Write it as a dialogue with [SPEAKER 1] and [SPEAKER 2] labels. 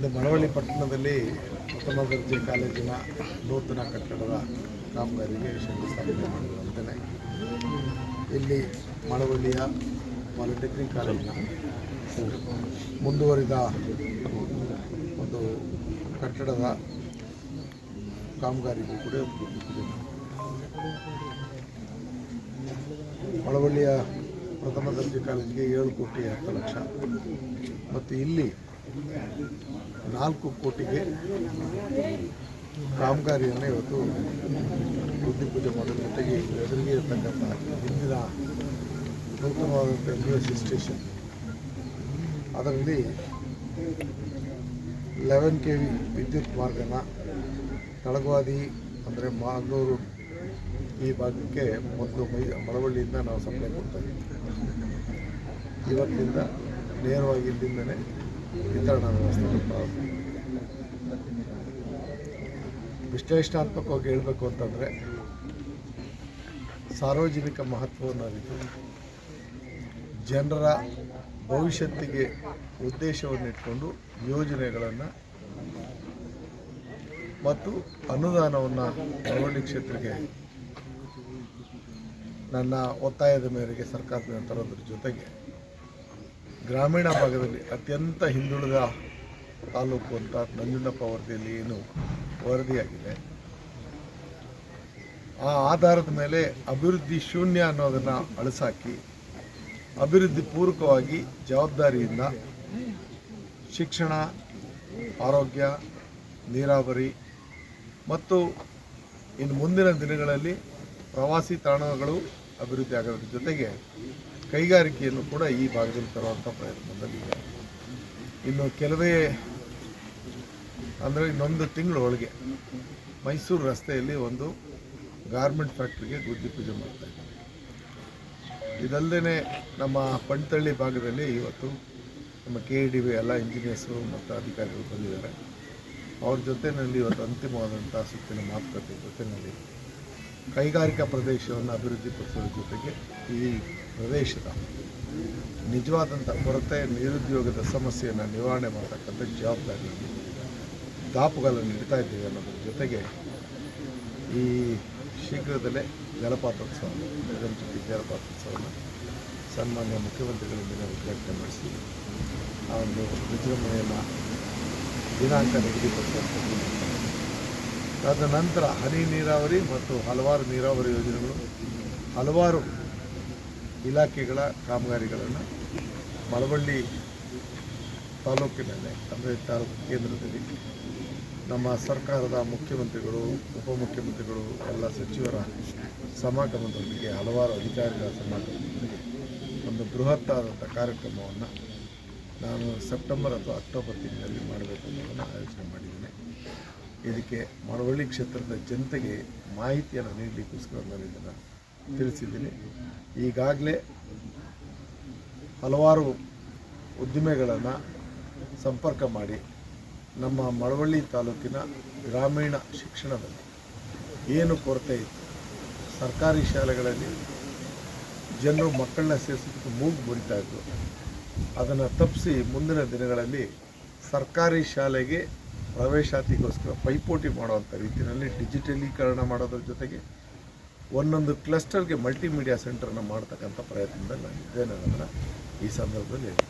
[SPEAKER 1] ಇಂದು ಮಳವಳ್ಳಿ ಪಟ್ಟಣದಲ್ಲಿ ಪ್ರಥಮ ದರ್ಜೆ ಕಾಲೇಜಿನ ನೂತನ ಕಟ್ಟಡದ ಕಾಮಗಾರಿಗೆ ಶಂಕುಸ್ಥಾಪನೆ ಮಾಡಿರುವಂತೆ ಇಲ್ಲಿ ಮಳವಳ್ಳಿಯ ಪಾಲಿಟೆಕ್ನಿಕ್ ಕಾಲೇಜಿನ ಮುಂದುವರಿದ ಒಂದು ಕಟ್ಟಡದ ಕಾಮಗಾರಿಗೂ ಕೂಡ ಮಳವಳ್ಳಿಯ ಪ್ರಥಮ ದರ್ಜೆ ಕಾಲೇಜಿಗೆ ಏಳು ಕೋಟಿ ಹತ್ತು ಲಕ್ಷ. ಮತ್ತು ಇಲ್ಲಿ ನಾಲ್ಕು ಕೋಟಿಗೆ ಕಾಮಗಾರಿಯನ್ನು ಇವತ್ತು ಬುದ್ಧಿ ಪೂಜೆ ಮಾಡೋದ್ರ ಜೊತೆಗೆ ಎದುರಿಗೆ ಇರತಕ್ಕಂಥ ಹಿಂದಿನ ನೂತನವಾದಂಥ ಎಸ್ ಸ್ಟೇಷನ್ ಅದರಲ್ಲಿ ಲೆವೆನ್ ಕೆ ವಿ ವಿದ್ಯುತ್ ಮಾರ್ಗನ ತಳಗವಾದಿ ಅಂದರೆ ಮಾಗನೂರು ಈ ಭಾಗಕ್ಕೆ ಮೊದಲು ಮೈ ಮಳವಳ್ಳಿಯಿಂದ ನಾವು ಸಪ್ಲೈ ಕೊಡ್ತಾ ಇವತ್ತಿನಿಂದ ನೇರವಾಗಿ ಇಲ್ಲಿಂದಲೇ ವಿತರಣಾ ವ್ಯವಸ್ಥೆ ವಿಶ್ಲೇಷಣಾತ್ಮಕವಾಗಿ ಹೇಳಬೇಕು ಅಂತಂದರೆ ಸಾರ್ವಜನಿಕ ಮಹತ್ವವನ್ನು ಅರಿತು ಜನರ ಭವಿಷ್ಯತ್ತಿಗೆ ಉದ್ದೇಶವನ್ನು ಇಟ್ಕೊಂಡು ಯೋಜನೆಗಳನ್ನು ಮತ್ತು ಅನುದಾನವನ್ನು ಕರಾವಳಿ ಕ್ಷೇತ್ರಕ್ಕೆ ನನ್ನ ಒತ್ತಾಯದ ಮೇರೆಗೆ ಸರ್ಕಾರದಿಂದ ತರೋದ್ರ ಜೊತೆಗೆ ಗ್ರಾಮೀಣ ಭಾಗದಲ್ಲಿ ಅತ್ಯಂತ ಹಿಂದುಳಿದ ತಾಲೂಕು ಅಂತ ನಂಜುಂಡಪ್ಪ ವರದಿಯಲ್ಲಿ ಏನು ವರದಿಯಾಗಿದೆ. ಆ ಆಧಾರದ ಮೇಲೆ ಅಭಿವೃದ್ಧಿ ಶೂನ್ಯ ಅನ್ನೋದನ್ನು ಅಳಸಾಕಿ, ಅಭಿವೃದ್ಧಿ ಪೂರ್ವಕವಾಗಿ ಜವಾಬ್ದಾರಿಯಿಂದ ಶಿಕ್ಷಣ, ಆರೋಗ್ಯ, ನೀರಾವರಿ ಮತ್ತು ಇನ್ನು ಮುಂದಿನ ದಿನಗಳಲ್ಲಿ ಪ್ರವಾಸಿ ತಾಣಗಳು ಅಭಿವೃದ್ಧಿ ಆಗೋದ್ರ ಜೊತೆಗೆ ಕೈಗಾರಿಕೆಯನ್ನು ಕೂಡ ಈ ಭಾಗದಲ್ಲಿ ತರುವಂಥ ಪ್ರಯತ್ನದಲ್ಲಿದೆ ಇನ್ನು ಕೆಲವೇ, ಅಂದರೆ ಇನ್ನೊಂದು ತಿಂಗಳ ಒಳಗೆ ಮೈಸೂರು ರಸ್ತೆಯಲ್ಲಿ ಒಂದು ಗಾರ್ಮೆಂಟ್ ಫ್ಯಾಕ್ಟ್ರಿಗೆ ಗುದ್ದಿ ಪೂಜೆ ಮಾಡ್ತಾ ಇದಲ್ಲದೇ ನಮ್ಮ ಪಣ್ತಳ್ಳಿ ಭಾಗದಲ್ಲಿ ಇವತ್ತು ನಮ್ಮ ಕೆ ಡಿ ಬಿ ಎಲ್ಲ ಇಂಜಿನಿಯರ್ಸು ಮತ್ತು ಅಧಿಕಾರಿಗಳು ಬಂದಿದ್ದಾರೆ. ಅವ್ರ ಜೊತೆಯಲ್ಲಿ ಇವತ್ತು ಅಂತಿಮವಾದಂಥ ಸುತ್ತಿನ ಮಾತುಕತೆ ಜೊತೆಯಲ್ಲಿ ಕೈಗಾರಿಕಾ ಪ್ರದೇಶವನ್ನು ಅಭಿವೃದ್ಧಿಪಡಿಸುವ ಜೊತೆಗೆ ಈ ಪ್ರದೇಶದ ನಿಜವಾದಂಥ ಕೊರತೆ ನಿರುದ್ಯೋಗದ ಸಮಸ್ಯೆಯನ್ನು ನಿವಾರಣೆ ಮಾಡತಕ್ಕಂಥ ಜವಾಬ್ದಾರಿ ದಾಪುಗಳನ್ನು ಇಡ್ತಾ ಇದ್ದೀವಿ ಅನ್ನೋದ್ರ ಜೊತೆಗೆ ಈ ಶೀಘ್ರದಲ್ಲೇ ಜಲಪಾತೋತ್ಸವ ಜಗನ್ಚುಕ್ಕಿ ಜಲಪಾತೋತ್ಸವವನ್ನು ಸನ್ಮಾನ್ಯ ಮುಖ್ಯಮಂತ್ರಿಗಳಿಂದ ಉದ್ಘಾಟನೆ ಮಾಡಿಸಿ, ಆ ಒಂದು ವಿಜೃಂಭಣೆಯನ್ನು ದಿನಾಂಕ ನಿಗದಿಪಡಿಸುವಂಥದ್ದು. ಅದ ನಂತರ ಹನಿ ನೀರಾವರಿ ಮತ್ತು ಹಲವಾರು ನೀರಾವರಿ ಯೋಜನೆಗಳು, ಹಲವಾರು ಇಲಾಖೆಗಳ ಕಾಮಗಾರಿಗಳನ್ನು ಮಳವಳ್ಳಿ ತಾಲೂಕಿನಲ್ಲೇ ಅಂದರೆ ತಾಲೂಕು ಕೇಂದ್ರದಲ್ಲಿ ನಮ್ಮ ಸರ್ಕಾರದ ಮುಖ್ಯಮಂತ್ರಿಗಳು, ಉಪಮುಖ್ಯಮಂತ್ರಿಗಳು, ಎಲ್ಲ ಸಚಿವರ ಸಮಾಗಮದೊಂದಿಗೆ ಹಲವಾರು ಅಧಿಕಾರಿಗಳ ಸಮಾಗಮದೊಂದಿಗೆ ಒಂದು ಬೃಹತ್ತಾದಂಥ ಕಾರ್ಯಕ್ರಮವನ್ನು ನಾನು ಸೆಪ್ಟೆಂಬರ್ ಅಥವಾ ಅಕ್ಟೋಬರ್ ತಿಂಗಳಲ್ಲಿ ಮಾಡಬೇಕು ಅನ್ನೋದನ್ನು ಆಯೋಜನೆ ಮಾಡಿದ್ದೇನೆ. ಇದಕ್ಕೆ ಮಳವಳ್ಳಿ ಕ್ಷೇತ್ರದ ಜನತೆಗೆ ಮಾಹಿತಿಯನ್ನು ನೀಡಲಿಕ್ಕೋಸ್ಕರ ನಾನು ಇದನ್ನು ತಿಳಿಸಿದ್ದೀನಿ. ಈಗಾಗಲೇ ಹಲವಾರು ಉದ್ದಿಮೆಗಳನ್ನು ಸಂಪರ್ಕ ಮಾಡಿ ನಮ್ಮ ಮಳವಳ್ಳಿ ತಾಲೂಕಿನ ಗ್ರಾಮೀಣ ಶಿಕ್ಷಣದಲ್ಲಿ ಏನು ಕೊರತೆ ಇತ್ತು? ಸರ್ಕಾರಿ ಶಾಲೆಗಳಲ್ಲಿ ಜನರು ಮಕ್ಕಳನ್ನ ಸೇರಿಸೋದಕ್ಕೆ ಮೂಗು ಮುರಿತಾ ಇದ್ದರು ಅದನ್ನು ತಪ್ಪಿಸಿ ಮುಂದಿನ ದಿನಗಳಲ್ಲಿ ಸರ್ಕಾರಿ ಶಾಲೆಗೆ ಪ್ರವೇಶಾತಿಗೋಸ್ಕರ ಪೈಪೋಟಿ ಮಾಡುವಂಥ ರೀತಿಯಲ್ಲಿ ಡಿಜಿಟಲೀಕರಣ ಮಾಡೋದ್ರ ಜೊತೆಗೆ ಒಂದೊಂದು ಕ್ಲಸ್ಟರ್ಗೆ ಮಲ್ಟಿಮೀಡಿಯಾ ಸೆಂಟರ್ನ ಮಾಡ್ತಕ್ಕಂಥ ಪ್ರಯತ್ನದಲ್ಲಿ ನಾನು ಇದ್ದೇನೆ ಅನ್ನೋದನ್ನು ಈ ಸಂದರ್ಭದಲ್ಲಿ ಹೇಳಿ